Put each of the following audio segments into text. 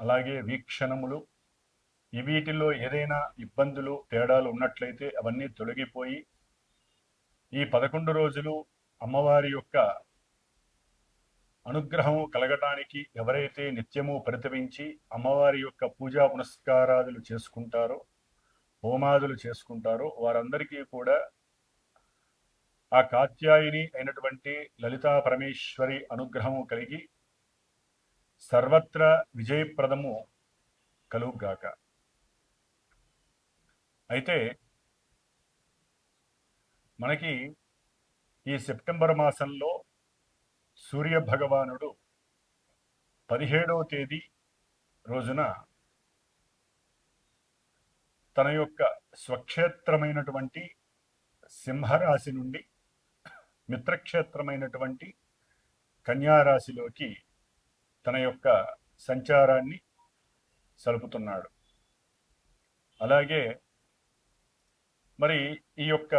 అలాగే వీక్షణములు ఈ వీటిల్లో ఏదైనా ఇబ్బందులు తేడాలు ఉన్నట్లయితే అవన్నీ తొలగిపోయి ఈ పదకొండు రోజులు అమ్మవారి యొక్క అనుగ్రహము కలగటానికి ఎవరైతే నిత్యము పరితవించి అమ్మవారి యొక్క పూజా పునస్కారాదులు చేసుకుంటారో హోమాదులు చేసుకుంటారో వారందరికీ కూడా ఆ కాత్యాయిని అయినటువంటి లలితా పరమేశ్వరి అనుగ్రహము కలిగి సర్వత్ర విజయప్రదము కలుగుగాక. అయితే మనకి ఈ సెప్టెంబర్ మాసంలో సూర్య భగవానుడు పదిహేడవ తేదీ రోజున తన యొక్క స్వక్షేత్రమైనటువంటి సింహరాశి నుండి మిత్రక్షేత్రమైనటువంటి కన్యారాశిలోకి తన యొక్క సంచారాన్ని సలుపుతున్నాడు. అలాగే మరి ఈ యొక్క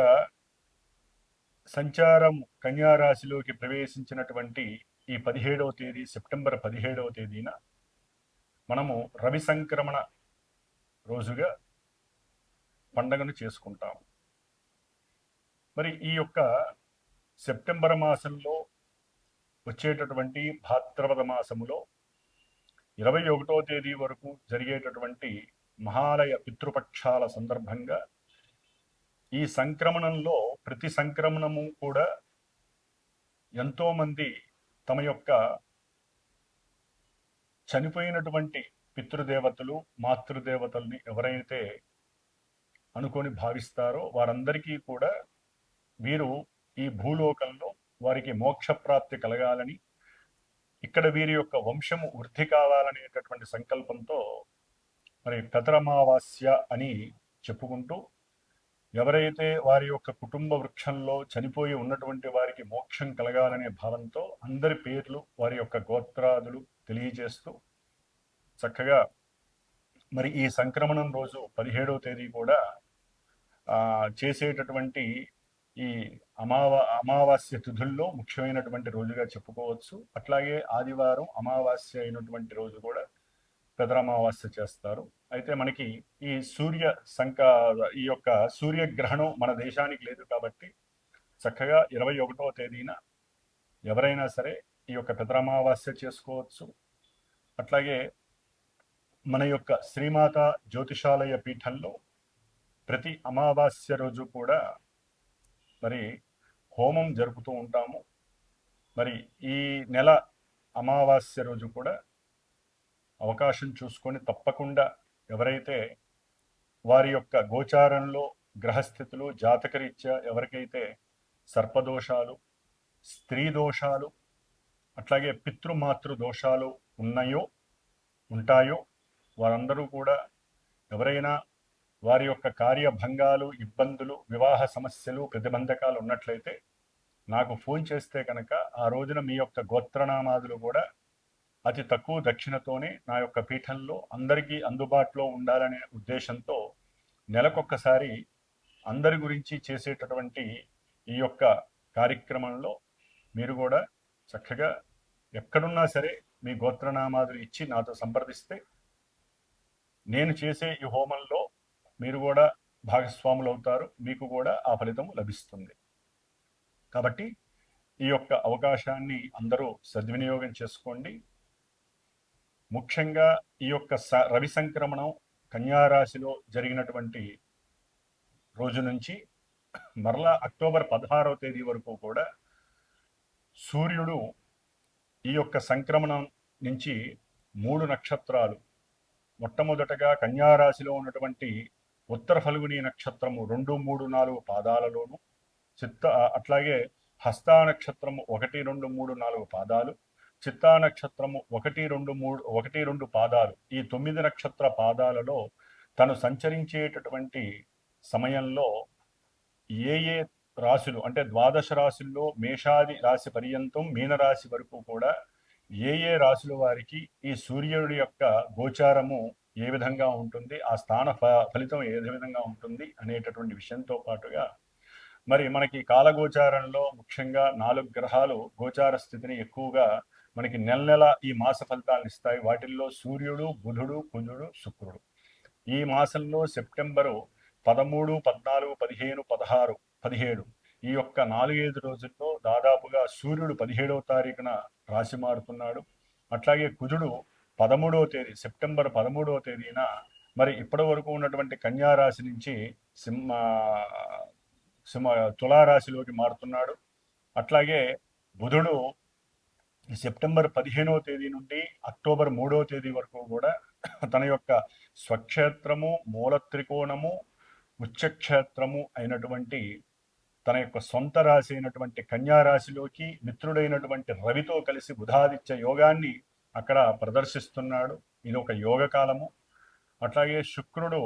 సంచారం కన్యారాశిలోకి ప్రవేశించినటువంటి ఈ పదిహేడవ తేదీ సెప్టెంబర్ పదిహేడవ తేదీన మనము రవి సంక్రమణ రోజుగా పండగను చేసుకుంటాము. మరి ఈ యొక్క సెప్టెంబర్ మాసంలో వచ్చేటటువంటి భాద్రపద మాసములో ఇరవై ఒకటో తేదీ వరకు జరిగేటటువంటి మహాలయ పితృపక్షాల సందర్భంగా ఈ సంక్రమణంలో ప్రతి సంక్రమణము కూడా ఎంతోమంది తమ యొక్క చనిపోయినటువంటి పితృదేవతలు మాతృదేవతల్ని ఎవరైతే అనుకొని భావిస్తారో వారందరికీ కూడా వీరు ఈ భూలోకంలో వారికి మోక్షప్రాప్తి కలగాలని ఇక్కడ వీరి యొక్క వంశము వృద్ధి కావాలనేటటువంటి సంకల్పంతో మరి కతరమావాస్య అని చెప్పుకుంటూ ఎవరైతే వారి యొక్క కుటుంబ వృక్షంలో చనిపోయి ఉన్నటువంటి వారికి మోక్షం కలగాలనే భావంతో అందరి పేర్లు వారి యొక్క గోత్రాదులు తెలియజేస్తూ చక్కగా మరి ఈ సంక్రమణం రోజు పదిహేడవ తేదీ కూడా చేసేటటువంటి ఈ అమావా అమావాస్య తిథుల్లో ముఖ్యమైనటువంటి రోజుగా చెప్పుకోవచ్చు. అట్లాగే ఆదివారం అమావాస్య అయినటువంటి రోజు కూడా పెదరమావాస్య చేస్తారు. అయితే మనకి ఈ సూర్య సంక ఈ యొక్క సూర్యగ్రహణం మన దేశానికి లేదు కాబట్టి చక్కగా ఇరవై ఒకటవ తేదీన ఎవరైనా సరే ఈ యొక్క పెదరమావాస్య చేసుకోవచ్చు. అట్లాగే మన యొక్క శ్రీమాత జ్యోతిషాలయ పీఠంలో ప్రతి అమావాస్య రోజు కూడా మరి హోమం జరుపుతూ ఉంటాము. మరి ఈ నెల అమావాస్య రోజు కూడా అవకాశం చూసుకొని తప్పకుండా ఎవరైతే వారి యొక్క గోచారంలో గ్రహస్థితులు జాతకరీత్యా ఎవరికైతే సర్పదోషాలు స్త్రీ దోషాలు అట్లాగే పితృమాతృ దోషాలు ఉన్నాయో ఉంటాయో వారందరూ కూడా ఎవరైనా వారి యొక్క కార్యభంగాలు ఇబ్బందులు వివాహ సమస్యలు ప్రతిబంధకాలు ఉన్నట్లయితే నాకు ఫోన్ చేస్తే కనుక ఆ రోజున మీ యొక్క గోత్రనామాదులు కూడా అతి తక్కువ దక్షిణతోనే నా యొక్క పీఠంలో అందరికీ అందుబాటులో ఉండాలనే ఉద్దేశంతో నెలకొక్కసారి అందరి గురించి చేసేటటువంటి ఈ యొక్క కార్యక్రమంలో మీరు కూడా చక్కగా ఎక్కడున్నా సరే మీ గోత్రనామాదులు ఇచ్చి నాతో సంప్రదిస్తే నేను చేసే ఈ హోమంలో మీరు కూడా భాగస్వాములు అవుతారు మీకు కూడా ఆ ఫలితం లభిస్తుంది. కాబట్టి ఈ యొక్క అవకాశాన్ని అందరూ సద్వినియోగం చేసుకోండి. ముఖ్యంగా ఈ యొక్క స రవి సంక్రమణం కన్యారాశిలో జరిగినటువంటి రోజు నుంచి మరలా అక్టోబర్ పదహారవ తేదీ వరకు కూడా సూర్యుడు ఈ యొక్క సంక్రమణం నుంచి మూడు నక్షత్రాలు మొట్టమొదటగా కన్యారాశిలో ఉన్నటువంటి ఉత్తర ఫల్గుని నక్షత్రము రెండు మూడు నాలుగు పాదాలలోను చిత్త అట్లాగే హస్తా నక్షత్రము ఒకటి రెండు మూడు నాలుగు పాదాలు చిత్తా నక్షత్రము ఒకటి రెండు మూడు ఒకటి రెండు పాదాలు. ఈ తొమ్మిది నక్షత్ర పాదాలలో తను సంచరించేటటువంటి సమయంలో ఏ ఏ రాశులు అంటే ద్వాదశ రాశుల్లో మేషాది రాశి పర్యంతం మీనరాశి వరకు కూడా ఏ ఏ రాశుల వారికి ఈ సూర్యుడి యొక్క గోచారము ఏ విధంగా ఉంటుంది ఆ స్థాన ఫలితం ఏ విధంగా ఉంటుంది అనేటటువంటి విషయంతో పాటుగా మరి మనకి కాలగోచారంలో ముఖ్యంగా నాలుగు గ్రహాలు గోచార స్థితిని ఎక్కువగా మనకి నెల నెల ఈ మాస ఫలితాలను ఇస్తాయి. వాటిల్లో సూర్యుడు బుధుడు కుజుడు శుక్రుడు. ఈ మాసంలో సెప్టెంబరు పదమూడు పద్నాలుగు పదిహేను పదహారు పదిహేడు ఈ యొక్క నాలుగైదు రోజుల్లో దాదాపుగా సూర్యుడు పదిహేడవ తారీఖున రాశి మారుతున్నాడు. అట్లాగే కుజుడు పదమూడవ తేదీ సెప్టెంబర్ పదమూడవ తేదీన మరి ఇప్పటి వరకు ఉన్నటువంటి కన్యారాశి నుంచి సింహ సింహ తులారాశిలోకి మారుతున్నాడు. అట్లాగే బుధుడు సెప్టెంబర్ పదిహేనవ తేదీ నుండి అక్టోబర్ మూడవ తేదీ వరకు కూడా తన యొక్క స్వక్షేత్రము మూల త్రికోణము ఉచ్చక్షేత్రము అయినటువంటి తన యొక్క సొంత రాశి అయినటువంటి కన్యారాశిలోకి మిత్రుడైనటువంటి రవితో కలిసి బుధాదిత్య యోగాన్ని అక్కడ ప్రదర్శిస్తున్నాడు. ఇది ఒక యోగ కాలము. అట్లాగే శుక్రుడు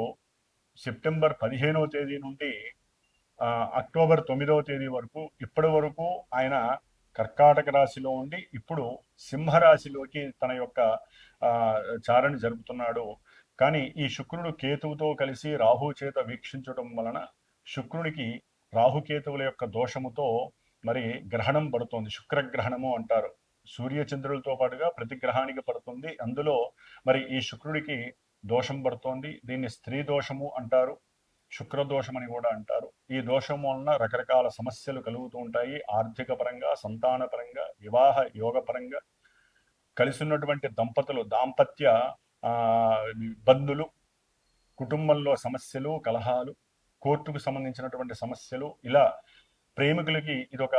సెప్టెంబర్ పదిహేనవ తేదీ నుండి అక్టోబర్ తొమ్మిదవ తేదీ వరకు ఇప్పటి వరకు ఆయన కర్కాటక రాశిలో ఉండి ఇప్పుడు సింహరాశిలోకి తన యొక్క చారణ జరుపుతున్నాడు. కానీ ఈ శుక్రుడు కేతువుతో కలిసి రాహు చేత వీక్షించడం వలన శుక్రునికి రాహుకేతువుల యొక్క దోషముతో మరి గ్రహణం పడుతుంది. శుక్రగ్రహణము అంటారు. సూర్యచంద్రులతో పాటుగా ప్రతి గ్రహానికి పడుతుంది. అందులో మరి ఈ శుక్రుడికి దోషం పడుతోంది. దీన్ని స్త్రీ దోషము అంటారు శుక్రదోషం అని కూడా అంటారు. ఈ దోషం వలన రకరకాల సమస్యలు కలుగుతూ ఉంటాయి. ఆర్థిక పరంగా సంతాన పరంగా వివాహ యోగ పరంగా కలిసినటువంటి దంపతులు దాంపత్య ఇబ్బందులు కుటుంబంలో సమస్యలు కలహాలు కోర్టుకు సంబంధించినటువంటి సమస్యలు ఇలా ప్రేమికులకి ఇదొక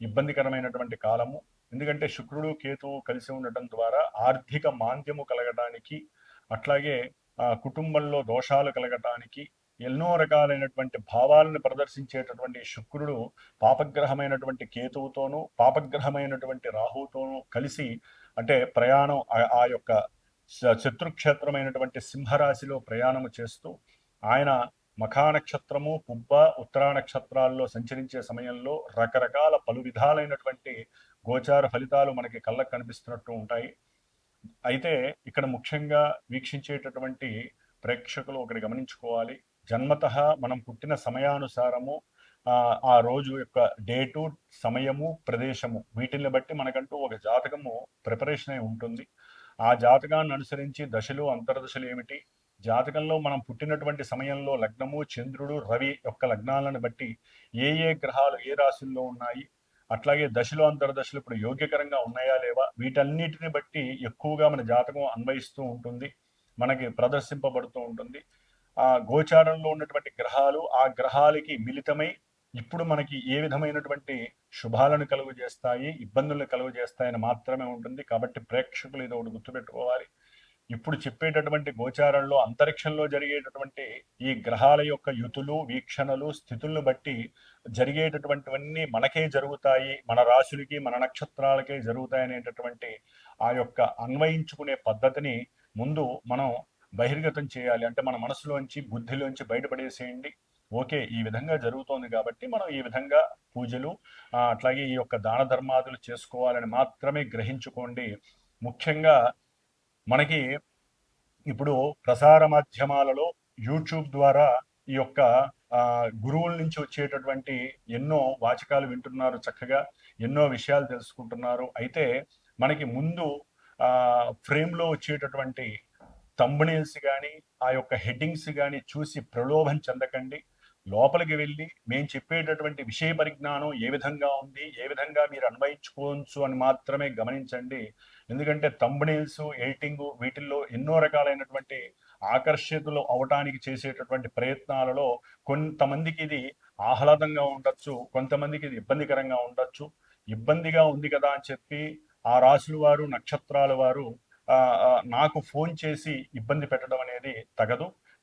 ఇబ్బందికరమైనటువంటి కాలము. ఎందుకంటే శుక్రుడు కేతువు కలిసి ఉండటం ద్వారా ఆర్థిక మాంద్యము కలగటానికి అట్లాగే కుటుంబంలో దోషాలు కలగటానికి ఎన్నో రకాలైనటువంటి భావాలను ప్రదర్శించేటటువంటి శుక్రుడు పాపగ్రహమైనటువంటి కేతువుతోనూ పాపగ్రహమైనటువంటి రాహుతోనూ కలిసి అంటే ప్రయాణం ఆ యొక్క శత్రుక్షేత్రమైనటువంటి సింహరాశిలో ప్రయాణము చేస్తూ ఆయన మఖా నక్షత్రము పుబ్బ ఉత్తరా నక్షత్రాల్లో సంచరించే సమయంలో రకరకాల పలు విధాలైనటువంటి గోచార ఫలితాలు మనకి కళ్ళకు కనిపిస్తున్నట్టు ఉంటాయి. అయితే ఇక్కడ ముఖ్యంగా వీక్షించేటటువంటి ప్రేక్షకులు ఒకటి గమనించుకోవాలి. జన్మత మనం పుట్టిన సమయానుసారము ఆ రోజు యొక్క డేటు సమయము ప్రదేశము వీటిని బట్టి మనకంటూ ఒక జాతకము ప్రిపరేషన్ అయి ఉంటుంది. ఆ జాతకాన్ని అనుసరించి దశలు అంతర్దశలు ఏమిటి? జాతకంలో మనం పుట్టినటువంటి సమయంలో లగ్నము చంద్రుడు రవి యొక్క లగ్నాలను బట్టి ఏ ఏ గ్రహాలు ఏ రాశుల్లో ఉన్నాయి? అట్లాగే దశలు అంతర్దశలు ఇప్పుడు యోగ్యకరంగా ఉన్నాయా లేవా? వీటన్నిటిని బట్టి ఎక్కువగా మన జాతకం అన్వయిస్తూ ఉంటుంది. మనకి ప్రదర్శింపబడుతూ ఉంటుంది. ఆ గోచారంలో ఉన్నటువంటి గ్రహాలు ఆ గ్రహాలకి మిళితమై ఇప్పుడు మనకి ఏ విధమైనటువంటి శుభాలను కలుగు చేస్తాయి ఇబ్బందులను కలుగు చేస్తాయని మాత్రమే ఉంటుంది. కాబట్టి ప్రేక్షకులు ఇది ఒకటి గుర్తుపెట్టుకోవాలి. ఇప్పుడు చెప్పేటటువంటి గోచారంలో అంతరిక్షంలో జరిగేటటువంటి ఈ గ్రహాల యొక్క యుతులు వీక్షణలు స్థితులను బట్టి జరిగేటటువంటివన్నీ మనకే జరుగుతాయి. మన రాశులకి మన నక్షత్రాలకే జరుగుతాయి అనేటటువంటి ఆ యొక్క అన్వయించుకునే పద్ధతిని ముందు మనం బహిర్గతం చేయాలి. అంటే మన మనసులోంచి బుద్ధిలోంచి బయటపడేసేయండి. ఓకే ఈ విధంగా జరుగుతోంది కాబట్టి మనం ఈ విధంగా పూజలు అట్లాగే ఈ యొక్క దాన ధర్మాదులు చేసుకోవాలని మాత్రమే గ్రహించుకోండి. ముఖ్యంగా మనకి ఇప్పుడు ప్రసార మాధ్యమాలలో యూట్యూబ్ ద్వారా ఈ యొక్క గురువుల నుంచి వచ్చేటటువంటి ఎన్నో వాచకాలు వింటున్నారు చక్కగా ఎన్నో విషయాలు తెలుసుకుంటున్నారు. అయితే మనకి ముందు ఫ్రేమ్లో వచ్చేటటువంటి తంబనేల్స్ కానీ ఆ యొక్క హెడ్డింగ్స్ కానీ చూసి ప్రలోభం చెందకండి. లోపలికి వెళ్ళి మేము చెప్పేటటువంటి విషయ పరిజ్ఞానం ఏ విధంగా ఉంది ఏ విధంగా మీరు అన్వయించుకోవచ్చు అని మాత్రమే గమనించండి. ఎందుకంటే తంబనీల్స్ ఎడిటింగ్ వీటిల్లో ఎన్నో రకాలైనటువంటి ఆకర్షితులు అవటానికి చేసేటటువంటి ప్రయత్నాలలో కొంతమందికి ఇది ఆహ్లాదంగా ఉండొచ్చు కొంతమందికి ఇది ఇబ్బందికరంగా ఉండొచ్చు. ఇబ్బందిగా ఉంది కదా అని చెప్పి ఆ రాశుల వారు నక్షత్రాల వారు నాకు ఫోన్ చేసి ఇబ్బంది పెట్టడం అనేది తగదు.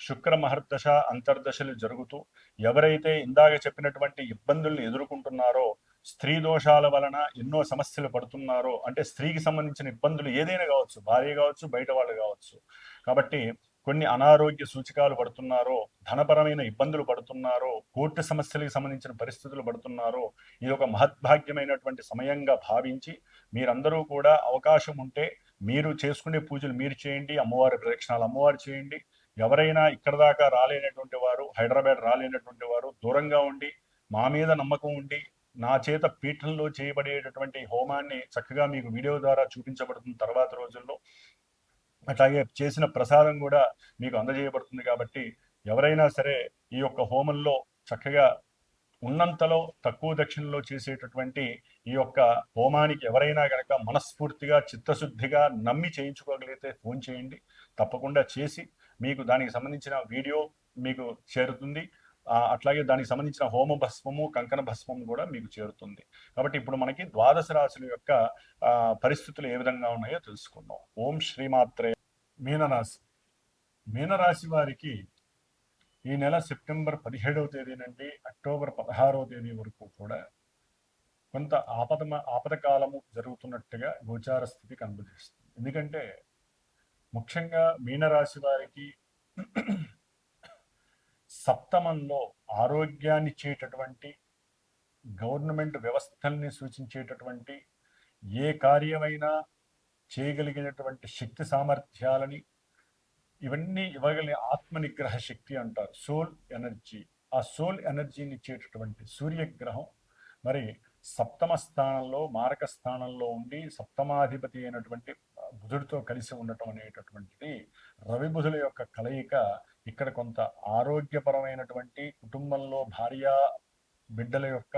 శుక్ర మహర్దశ అంతర్దశలు జరుగుతూ ఎవరైతే ఇందాక చెప్పినటువంటి ఇబ్బందుల్ని ఎదుర్కొంటున్నారో స్త్రీ దోషాల వలన ఎన్నో సమస్యలు పడుతున్నారో అంటే స్త్రీకి సంబంధించిన ఇబ్బందులు ఏదైనా కావచ్చు భార్య కావచ్చు బయట వాళ్ళు కావచ్చు కాబట్టి కొన్ని అనారోగ్య సూచికాలు పడుతున్నారో ధనపరమైన ఇబ్బందులు పడుతున్నారో కోర్టు సమస్యలకు సంబంధించిన పరిస్థితులు పడుతున్నారో ఇది ఒక మహద్భాగ్యమైనటువంటి సమయంగా భావించి మీరందరూ కూడా అవకాశం ఉంటే మీరు చేసుకునే పూజలు మీరు చేయండి అమ్మవారి ప్రదక్షిణాలు అమ్మవారు చేయండి ఎవరైనా ఇక్కడ దాకా రాలేనటువంటి వారు హైదరాబాద్ రాలేనటువంటి వారు దూరంగా ఉండి మా మీద నమ్మకం ఉండి నా చేత పీఠంలో చేయబడేటటువంటి హోమాన్ని చక్కగా మీకు వీడియో ద్వారా చూపించబడుతుంది తర్వాత రోజుల్లో. అట్లాగే చేసిన ప్రసాదం కూడా మీకు అందజేయబడుతుంది కాబట్టి ఎవరైనా సరే ఈ యొక్క హోమంలో చక్కగా ఉన్నంతలో తక్కువ దక్షిణలో చేసేటటువంటి ఈ యొక్క హోమానికి ఎవరైనా కనుక మనస్ఫూర్తిగా చిత్తశుద్ధిగా నమ్మి చేయించుకోగలిగితే ఫోన్ చేయండి. తప్పకుండా చేసి మీకు దానికి సంబంధించిన వీడియో మీకు చేరుతుంది. అట్లాగే దానికి సంబంధించిన హోమ భస్మము కంకణ భస్మము కూడా మీకు చేరుతుంది. కాబట్టి ఇప్పుడు మనకి ద్వాదశ రాశుల యొక్క పరిస్థితులు ఏ విధంగా ఉన్నాయో తెలుసుకుందాం. ఓం శ్రీమాత్రే మీనరాశి. మీనరాశి వారికి ఈ నెల సెప్టెంబర్ పదిహేడవ తేదీ నుండి అక్టోబర్ పదహారవ తేదీ వరకు కూడా కొంత ఆపద ఆపద కాలము జరుగుతున్నట్టుగా గోచార స్థితి కనిపిస్తుంది ఎందుకంటే ముఖ్యంగా మీనరాశి వారికి సప్తమంలో ఆరోగ్యాన్ని ఇచ్చేటటువంటి గవర్నమెంట్ వ్యవస్థల్ని సూచించేటటువంటి ఏ కార్యమైనా చేయగలిగినటువంటి శక్తి సామర్థ్యాలని ఇవన్నీ ఇవ్వగలిగిన ఆత్మనిగ్రహ శక్తి అంటారు. Soul energy. ఆ సోల్ ఎనర్జీని ఇచ్చేటటువంటి సూర్యగ్రహం మరి సప్తమ స్థానంలో మారక స్థానంలో ఉండి సప్తమాధిపతి అయినటువంటి బుధుడితో కలిసి ఉండటం అనేటటువంటిది రవి బుధుల యొక్క కలయిక ఇక్కడ కొంత ఆరోగ్యపరమైనటువంటి కుటుంబంలో భార్య బిడ్డల యొక్క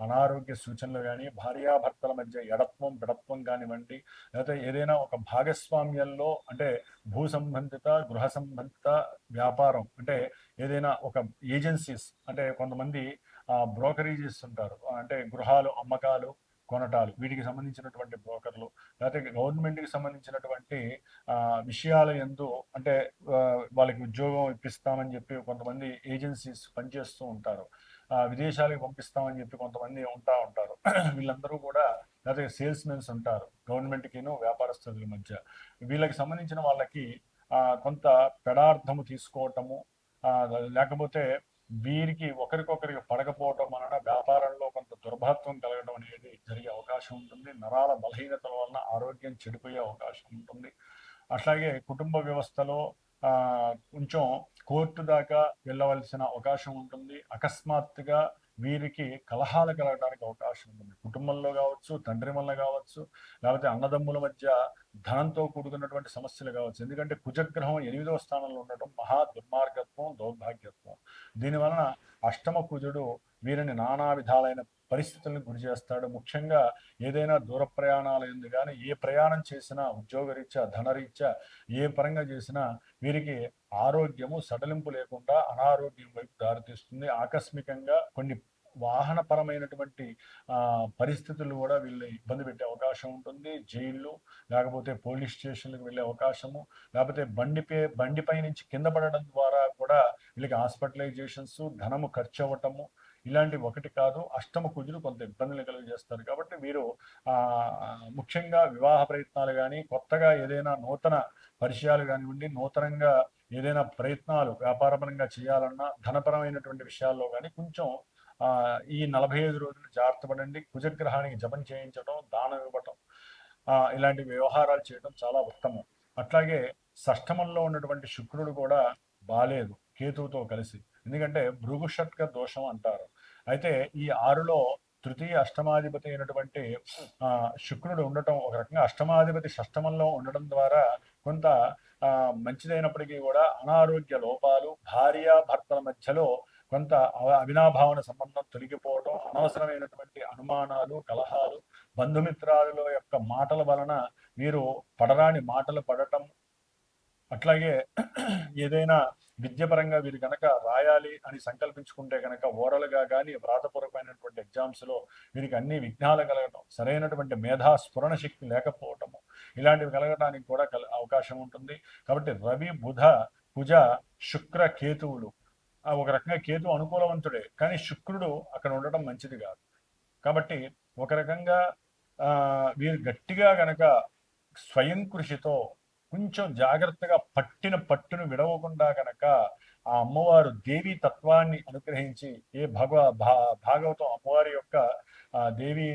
అనారోగ్య సూచనలు కానీ భార్యాభర్తల మధ్య ఎడత్వం బిడత్వం కానివ్వండి లేకపోతే ఏదైనా ఒక భాగస్వామ్యంలో అంటే భూ సంబంధిత గృహ సంబంధిత వ్యాపారం అంటే ఏదైనా ఒక ఏజెన్సీస్ అంటే కొంతమంది బ్రోకరేజెస్ ఉంటారు. అంటే గృహాలు అమ్మకాలు కొనటాలు వీటికి సంబంధించినటువంటి బ్రోకర్లు లేకపోతే గవర్నమెంట్కి సంబంధించినటువంటి విషయాల ఎందు అంటే వాళ్ళకి ఉద్యోగం ఇప్పిస్తామని చెప్పి కొంతమంది ఏజెన్సీస్ పనిచేస్తూ ఉంటారు. విదేశాలకు పంపిస్తామని చెప్పి కొంతమంది ఉంటా ఉంటారు. వీళ్ళందరూ కూడా లేకపోతే సేల్స్ మెన్స్ ఉంటారు గవర్నమెంట్కిను వ్యాపారస్తుల మధ్య. వీళ్ళకి సంబంధించిన వాళ్ళకి కొంత పెడార్థము తీసుకోవటము లేకపోతే వీరికి ఒకరికొకరికి పడకపోవటం వలన వ్యాపారంలో కొంత దుర్భాత్వం కలగడం అనేది జరిగే అవకాశం ఉంటుంది. నరాల బలహీనతల వలన ఆరోగ్యం చెడిపోయే అవకాశం ఉంటుంది. అట్లాగే కుటుంబ వ్యవస్థలో కొంచెం కోర్టు దాకా వెళ్ళవలసిన అవకాశం ఉంటుంది. అకస్మాత్తుగా వీరికి కలహాలు కలగడానికి అవకాశం ఉంటుంది. కుటుంబంలో కావచ్చు తండ్రి వల్ల కావచ్చు లేకపోతే అన్నదమ్ముల మధ్య ధనంతో కూడుకున్నటువంటి సమస్యలు కావచ్చు. ఎందుకంటే కుజగ్రహం ఎనిమిదవ స్థానంలో ఉండటం మహా దుర్మార్గత్వం దౌర్భాగ్యత్వం. దీనివలన అష్టమ కుజుడు వీరిని నానా విధాలైన పరిస్థితులను గురి చేస్తాడు. ముఖ్యంగా ఏదైనా దూర ప్రయాణాలు ఎందు కానీ ఏ ప్రయాణం చేసినా ఉద్యోగరీత్యా ధనరీత్యా ఏ పరంగా చేసినా వీరికి ఆరోగ్యము సడలింపు లేకుండా అనారోగ్యం వైపు దారితీస్తుంది. ఆకస్మికంగా కొన్ని వాహనపరమైనటువంటి పరిస్థితులు కూడా వీళ్ళు ఇబ్బంది పెట్టే అవకాశం ఉంటుంది. జైళ్ళు లేకపోతే పోలీస్ స్టేషన్లకు వెళ్ళే అవకాశము లేకపోతే బండిపై బండిపై నుంచి కింద పడడం ద్వారా కూడా వీళ్ళకి హాస్పిటలైజేషన్స్ ధనము ఖర్చు అవ్వటము ఇలాంటి ఒకటి కాదు. అష్టమ కుజులు కొంత ఇబ్బందులు కలుగజేస్తారు. కాబట్టి మీరు ముఖ్యంగా వివాహ ప్రయత్నాలు కానీ కొత్తగా ఏదైనా నూతన పరిచయాలు కానివ్వండి నూతనంగా ఏదైనా ప్రయత్నాలు వ్యాపారపరంగా చేయాలన్నా ధనపరమైనటువంటి విషయాల్లో కానీ కొంచెం ఈ నలభై ఐదు రోజులు జాగ్రత్త పడండి కుజగ్రహానికి జపం చేయించడం దానం ఇవ్వటం ఇలాంటి వ్యవహారాలు చేయడం చాలా ఉత్తమం. అట్లాగే షష్టమంలో ఉన్నటువంటి శుక్రుడు కూడా బాలేదు కేతువుతో కలిసి. ఎందుకంటే భృగుషట్క దోషం అంటారు. అయితే ఈ ఆరులో తృతీయ అష్టమాధిపతి అయినటువంటి శుక్రుడు ఉండటం ఒక రకంగా అష్టమాధిపతి షష్టమంలో ఉండడం ద్వారా కొంత మంచిదైనప్పటికీ కూడా అనారోగ్య లోపాలు భార్య భర్తల మధ్యలో కొంత అవినాభావన సంబంధం తొలగిపోవటం అనవసరమైనటువంటి అనుమానాలు కలహాలు బంధుమిత్రాదుల యొక్క మాటల వలన మీరు పడరాని మాటలు పడటం అట్లాగే ఏదైనా విద్యపరంగా వీరు కనుక రాయాలి అని సంకల్పించుకుంటే కనుక ఓరలుగా కానీ వ్రాతపూర్వకమైనటువంటి ఎగ్జామ్స్లో వీరికి అన్ని విఘ్నాలు కలగటం సరైనటువంటి మేధా స్ఫురణ శక్తి లేకపోవటము ఇలాంటివి కలగడానికి కూడా అవకాశం ఉంటుంది. కాబట్టి రవి బుధ కుజ శుక్ర కేతువులు ఒక రకంగా కేతు అనుకూలవంతుడే. కానీ శుక్రుడు అక్కడ ఉండటం మంచిది కాదు. కాబట్టి ఒక రకంగా వీరు గట్టిగా గనక స్వయం కృషితో కొంచెం జాగ్రత్తగా పట్టిన పట్టును విడవకుండా గనక ఆ అమ్మవారు దేవి తత్వాన్ని అనుగ్రహించి ఏ భగవ భాగవతం అమ్మవారి యొక్క దేవి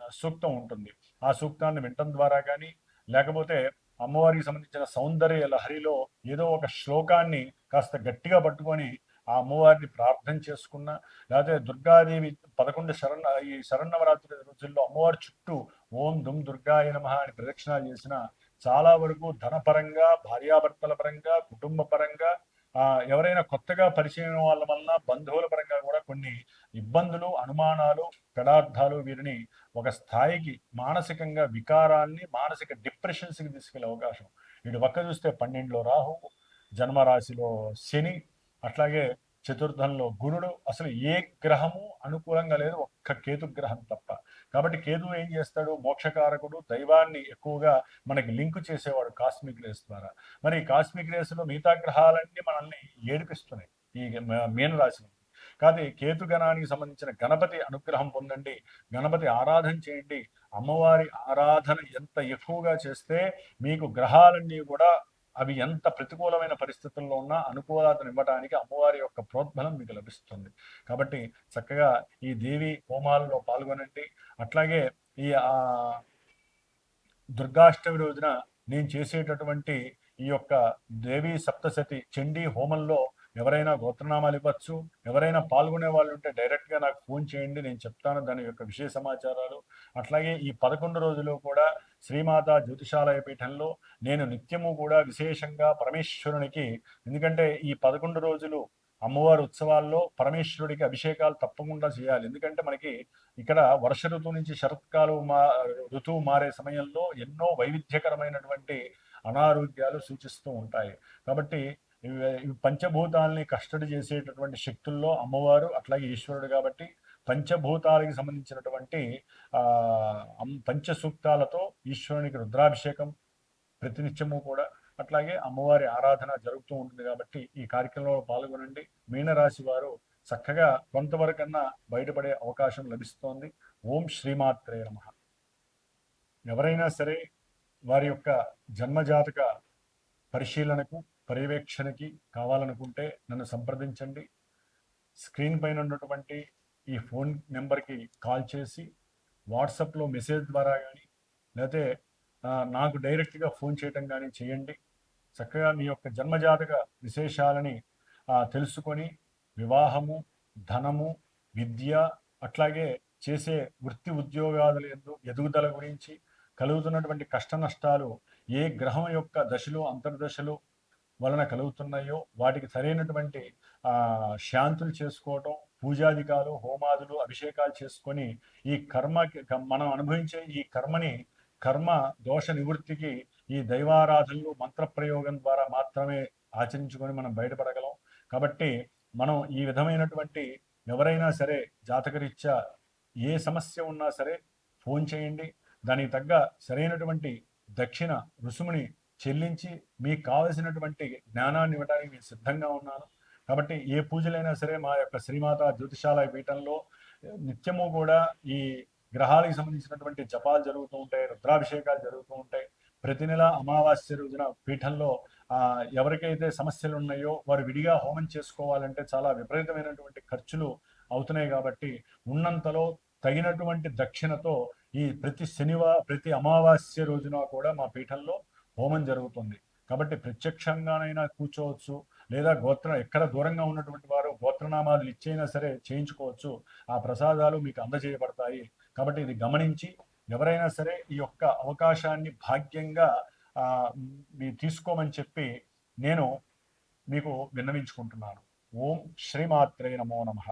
సూక్తం ఉంటుంది. ఆ సూక్తాన్ని వినటం ద్వారా కానీ లేకపోతే అమ్మవారికి సంబంధించిన సౌందర్య లహరిలో ఏదో ఒక శ్లోకాన్ని కాస్త గట్టిగా పట్టుకొని ఆ అమ్మవారిని ప్రార్థన చేసుకున్న లేకపోతే దుర్గాదేవి పదకొండు శరణ ఈ శరణవరాత్రి రోజుల్లో అమ్మవారి చుట్టూ ఓం దుమ్ దుర్గాయ నమ అని ప్రదక్షిణ చేసిన చాలా వరకు ధనపరంగా భార్యాభర్తల పరంగా కుటుంబ పరంగా ఎవరైనా కొత్తగా పరిచయం వాళ్ళ వలన బంధువుల పరంగా కూడా కొన్ని ఇబ్బందులు అనుమానాలు పెడార్థాలు వీరిని ఒక స్థాయికి మానసికంగా వికారాన్ని మానసిక డిప్రెషన్స్కి తీసుకెళ్ళే అవకాశం. వీడు ఒక్క చూస్తే పన్నెండులో రాహు జన్మరాశిలో శని అట్లాగే చతుర్థంలో గురుడు అసలు ఏ గ్రహము అనుకూలంగా లేదు ఒక్క కేతు గ్రహం తప్ప. కాబట్టి కేతు ఏం చేస్తాడు? మోక్షకారకుడు దైవాన్ని ఎక్కువగా మనకి లింక్ చేసేవాడు కాస్మిక్ రేస్ ద్వారా. మరి కాస్మిక్ రేస్లో మిగతా గ్రహాలన్నీ మనల్ని ఏడిపిస్తున్నాయి ఈ మీనరాశి కాదు కేతు గణానికి సంబంధించిన గణపతి అనుగ్రహం పొందండి గణపతి ఆరాధన చేయండి. అమ్మవారి ఆరాధన ఎంత ఎక్కువగా చేస్తే మీకు గ్రహాలన్నీ కూడా అవి ఎంత ప్రతికూలమైన పరిస్థితుల్లో ఉన్నా అనుకూలతను ఇవ్వడానికి అమ్మవారి యొక్క ప్రోద్బలం మీకు లభిస్తుంది. కాబట్టి చక్కగా ఈ దేవి హోమాలలో పాల్గొనండి. అట్లాగే ఈ దుర్గాష్టమి రోజున నేను చేసేటటువంటి ఈ యొక్క దేవి సప్తశతి చండీ హోమంలో ఎవరైనా గోత్రనామాలు ఇవ్వచ్చు ఎవరైనా పాల్గొనే వాళ్ళు ఉంటే డైరెక్ట్గా నాకు ఫోన్ చేయండి నేను చెప్తాను దాని యొక్క విషయ సమాచారాలు. అట్లాగే ఈ పదకొండు రోజులు కూడా శ్రీమాత జ్యోతిషాలయ పీఠంలో నేను నిత్యము కూడా విశేషంగా పరమేశ్వరునికి ఎందుకంటే ఈ పదకొండు రోజులు అమ్మవారి ఉత్సవాల్లో పరమేశ్వరుడికి అభిషేకాలు తప్పకుండా చేయాలి. ఎందుకంటే మనకి ఇక్కడ వర్ష ఋతువు నుంచి శరత్కాలం మా ఋతువు మారే సమయంలో ఎన్నో వైవిధ్యకరమైనటువంటి అనారోగ్యాలు సూచిస్తూ ఉంటాయి. కాబట్టి పంచభూతాలని కస్టడీ చేసేటటువంటి శక్తుల్లో అమ్మవారు అట్లాగే ఈశ్వరుడు కాబట్టి పంచభూతాలకి సంబంధించినటువంటి పంచ సూక్తాలతో ఈశ్వరునికి రుద్రాభిషేకం ప్రతినిత్యము కూడా అట్లాగే అమ్మవారి ఆరాధన జరుగుతూ ఉంటుంది కాబట్టి ఈ కార్యక్రమంలో పాల్గొనండి. మీనరాశి వారు చక్కగా కొంతవరకన్నా బయటపడే అవకాశం లభిస్తోంది. ఓం శ్రీమాత్రే నమ. ఎవరైనా సరే వారి యొక్క జన్మజాతక పరిశీలనకు పర్యవేక్షణకి కావాలనుకుంటే నన్ను సంప్రదించండి. స్క్రీన్ పైన ఉన్నటువంటి ఈ ఫోన్ నెంబర్కి కాల్ చేసి వాట్సాప్లో మెసేజ్ ద్వారా కానీ లేకపోతే నాకు డైరెక్ట్గా ఫోన్ చేయటం కానీ చేయండి. చక్కగా మీ యొక్క జన్మజాతక విశేషాలని తెలుసుకొని వివాహము ధనము విద్య అట్లాగే చేసే వృత్తి ఉద్యోగాల ఎదుగుదల గురించి కలుగుతున్నటువంటి కష్ట నష్టాలు ఏ గ్రహం యొక్క దశలు అంతర్దశలు వలన కలుగుతున్నాయో వాటికి సరైనటువంటి శాంతులు చేసుకోవటం పూజాధికాలు హోమాదులు అభిషేకాలు చేసుకొని ఈ కర్మకి మనం అనుభవించే ఈ కర్మని కర్మ దోష నివృత్తికి ఈ దైవారాధనలు మంత్రప్రయోగం ద్వారా మాత్రమే ఆచరించుకొని మనం బయటపడగలం. కాబట్టి మనం ఈ విధమైనటువంటి ఎవరైనా సరే జాతకరీత్యా ఏ సమస్య ఉన్నా సరే ఫోన్ చేయండి. దానికి తగ్గ సరైనటువంటి దక్షిణ రుసుముని చెల్లించి మీకు కావలసినటువంటి జ్ఞానాన్ని ఇవ్వడానికి నేను సిద్ధంగా ఉన్నాను కాబట్టి ఏ పూజలైనా సరే మా యొక్క శ్రీమాత జ్యోతిషాలయ పీఠంలో నిత్యము కూడా ఈ గ్రహాలకు సంబంధించినటువంటి జపాలు జరుగుతూ ఉంటాయి రుద్రాభిషేకాలు జరుగుతూ ఉంటాయి. ప్రతి నెల అమావాస్య రోజున పీఠంలో ఎవరికైతే సమస్యలు ఉన్నాయో వారు విడిగా హోమం చేసుకోవాలంటే చాలా విపరీతమైనటువంటి ఖర్చులు అవుతున్నాయి కాబట్టి ఉన్నంతలో తగినటువంటి దక్షిణతో ఈ ప్రతి శనివారం ప్రతి అమావాస్య రోజున కూడా మా పీఠంలో హోమం జరుగుతుంది. కాబట్టి ప్రత్యక్షంగానైనా కూర్చోవచ్చు. లేదా గోత్ర ఎక్కడ దూరంగా ఉన్నటువంటి వారు గోత్రనామాలు ఇచ్చైనా సరే చేయించుకోవచ్చు. ఆ ప్రసాదాలు మీకు అందజేయబడతాయి. కాబట్టి ఇది గమనించి ఎవరైనా సరే ఈ యొక్క అవకాశాన్ని భాగ్యంగా ఆ, తీసుకోమని చెప్పి నేను మీకు విన్నవించుకుంటున్నాను. ఓం శ్రీమాత్రే నమో నమః.